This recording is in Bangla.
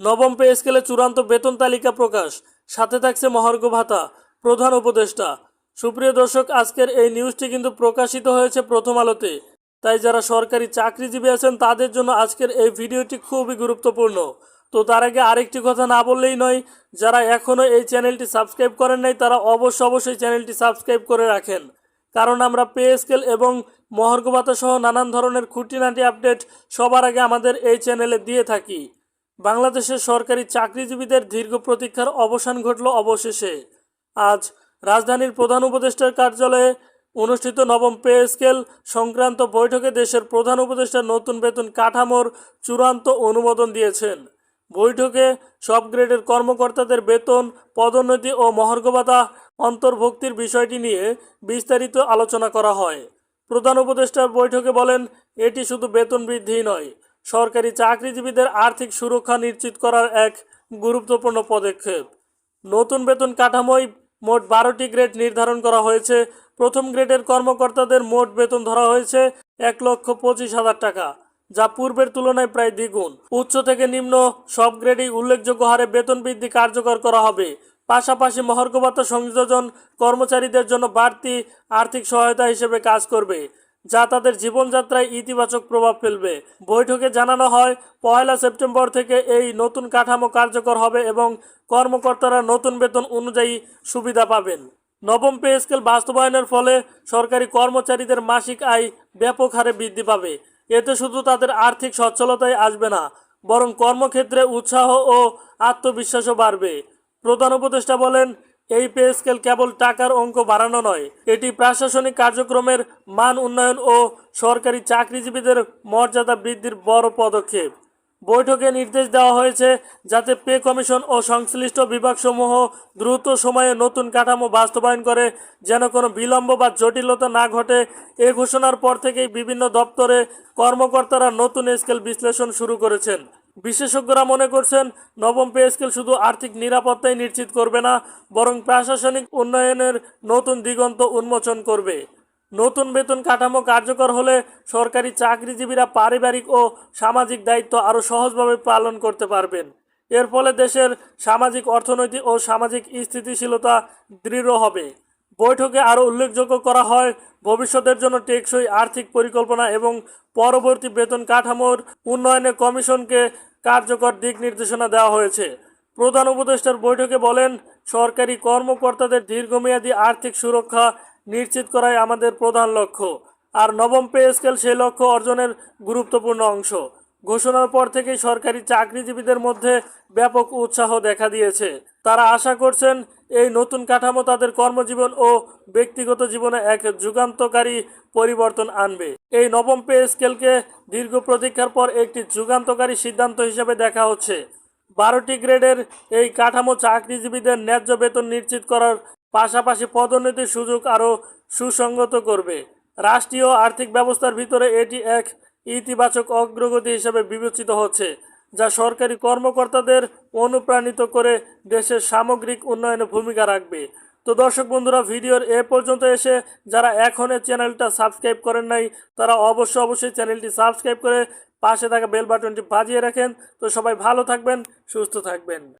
নবম পে স্কেলে চূড়ান্ত বেতন তালিকা প্রকাশ। সাথে থাকছে মহার্ঘ ভাতা, প্রধান উপদেষ্টা। সুপ্রিয় দর্শক, আজকের এই নিউজটি কিন্তু প্রকাশিত হয়েছে প্রথম আলোতে। তাই যারা সরকারি চাকরিজীবী আছেন, তাদের জন্য আজকের এই ভিডিওটি খুবই গুরুত্বপূর্ণ। তো তার আগে আরেকটি কথা না বললেই নয়, যারা এখনও এই চ্যানেলটি সাবস্ক্রাইব করেন নাই, তারা অবশ্য অবশ্যই চ্যানেলটি সাবস্ক্রাইব করে রাখেন। কারণ আমরা পে স্কেল এবং মহার্ঘ ভাতা সহ নানান ধরনের খুঁটিনাটি আপডেট সবার আগে আমাদের এই চ্যানেলে দিয়ে থাকি। বাংলাদেশের সরকারি চাকরিজীবীদের দীর্ঘ প্রতীক্ষার অবসান ঘটল অবশেষে। আজ রাজধানীর প্রধান উপদেষ্টার কার্যালয়ে অনুষ্ঠিত নবম পে স্কেল সংক্রান্ত বৈঠকে দেশের প্রধান উপদেষ্টা নতুন বেতন কাঠামোর চূড়ান্ত অনুমোদন দিয়েছেন। বৈঠকে সব গ্রেডের কর্মকর্তাদের বেতন, পদোন্নতি ও মহার্ঘভাতা অন্তর্ভুক্তির বিষয়টি নিয়ে বিস্তারিত আলোচনা করা হয়। প্রধান উপদেষ্টার বৈঠকে বলেন, এটি শুধু বেতন বৃদ্ধি নয় সরকারি চাকরিজীবীদের আর্থিক সুরক্ষা নিশ্চিত করার এক গুরুত্বপূর্ণ পদক্ষেপ। নতুন বেতন কাঠামোয় মোট বারোটি গ্রেড নির্ধারণ করা হয়েছে। প্রথম গ্রেডের কর্মকর্তাদের মোট বেতন ধরা হয়েছে এক লক্ষ পঁচিশ হাজার টাকা, যা পূর্বের তুলনায় প্রায় দ্বিগুণ। উচ্চ থেকে নিম্ন সব গ্রেডেই উল্লেখযোগ্য হারে বেতন বৃদ্ধি কার্যকর করা হবে। পাশাপাশি মহার্ঘ সংযোজন কর্মচারীদের জন্য বাড়তি আর্থিক সহায়তা হিসেবে কাজ করবে। যা তাদের জীবনযাত্রায় ইতিবাচক প্রভাব ফেলবে। বৈঠকে জানানো হয়, পয়লা সেপ্টেম্বর থেকে এই নতুন কাঠামো কার্যকর হবে এবং কর্মকর্তারা নতুন বেতন অনুযায়ী সুবিধা পাবেন। নবম পে স্কেল বাস্তবায়নের ফলে সরকারি কর্মচারীদের মাসিক আয় ব্যাপক হারে বৃদ্ধি পাবে। এতে শুধু তাদের আর্থিক সচ্ছলতাই আসবে না, বরং কর্মক্ষেত্রে উৎসাহ ও আত্মবিশ্বাসও বাড়বে। প্রধান উপদেষ্টা বলেন এই পে স্কেল কেবল টাকার অঙ্ক বাড়ানো নয়, এটি প্রশাসনিক কার্যক্রমের মান উন্নয়ন ও সরকারি চাকরিজীবীদের মর্যাদা বৃদ্ধির বড় পদক্ষেপ। বৈঠকে নির্দেশ দেওয়া হয়েছে যাতে পে কমিশন ও সংশ্লিষ্ট বিভাগসমূহ দ্রুত সময়ে নতুন কাঠামো বাস্তবায়ন করে, যেন কোনো বিলম্ব বা জটিলতা না ঘটে। এ ঘোষণার পর থেকেই বিভিন্ন দপ্তরে কর্মকর্তারা নতুন স্কেল বিশ্লেষণ শুরু করেছেন। বিশেষজ্ঞরা মনে করছেন নবম পে স্কেল শুধু আর্থিক নিরাপত্তাই নিশ্চিত করবে না, বরং প্রশাসনিক উন্নয়নের নতুন দিগন্ত উন্মোচন করবে। নতুন বেতন কাঠামো কার্যকর হলে সরকারি চাকরিজীবীরা পারিবারিক ও সামাজিক দায়িত্ব আরও সহজভাবে পালন করতে পারবেন। এর ফলে দেশের সামাজিক অর্থনৈতিক ও সামাজিক স্থিতিশীলতা দৃঢ় হবে। বৈঠকে আরও উল্লেখযোগ্য করা হয়, ভবিষ্যতের জন্য টেকসই আর্থিক পরিকল্পনা এবং পরবর্তী বেতন কাঠামোর উন্নয়নে কমিশনকে কার্যকর দিক নির্দেশনা দেওয়া হয়েছে। প্রধান উপদেষ্টার বৈঠকে বলেন, সরকারি কর্মকর্তাদের দীর্ঘমেয়াদী আর্থিক সুরক্ষা নিশ্চিত করাই আমাদের প্রধান লক্ষ্য। আর নবম পে স্কেল সেই লক্ষ্য অর্জনের গুরুত্বপূর্ণ অংশ। ঘোষণার পর থেকেই সরকারি চাকরিজীবীদের মধ্যে ব্যাপক উৎসাহ দেখা দিয়েছে। তারা আশা করছেন এই নতুন কাঠামো তাদের কর্মজীবন ও ব্যক্তিগত জীবনে এক যুগান্তকারী পরিবর্তন আনবে। এই নবম পে স্কেলকে দীর্ঘ প্রতীক্ষার পর একটি যুগান্তকারী সিদ্ধান্ত হিসেবে দেখা হচ্ছে। বারোটি গ্রেডের এই কাঠামো চাকরিজীবীদের ন্যায্য বেতন নিশ্চিত করার পাশাপাশি পদোন্নতির সুযোগ আরও সুসংগত করবে। রাষ্ট্রীয় আর্থিক ব্যবস্থার ভিতরে এটি এক ইতিবাচক অগ্রগতি হিসেবে বিবেচিত হচ্ছে, যা সরকারি কর্মকর্তাদের অনুপ্রাণিত করে দেশের সামগ্রিক উন্নয়নে ভূমিকা রাখবে। তো দর্শক বন্ধুরা, ভিডিওর এ পর্যন্ত এসে যারা এখনও চ্যানেলটা সাবস্ক্রাইব করেন নাই, তারা অবশ্যই অবশ্যই চ্যানেলটি সাবস্ক্রাইব করে পাশে থাকা বেল বাটনটি বাজিয়ে রাখেন। তো সবাই ভালো থাকবেন, সুস্থ থাকবেন।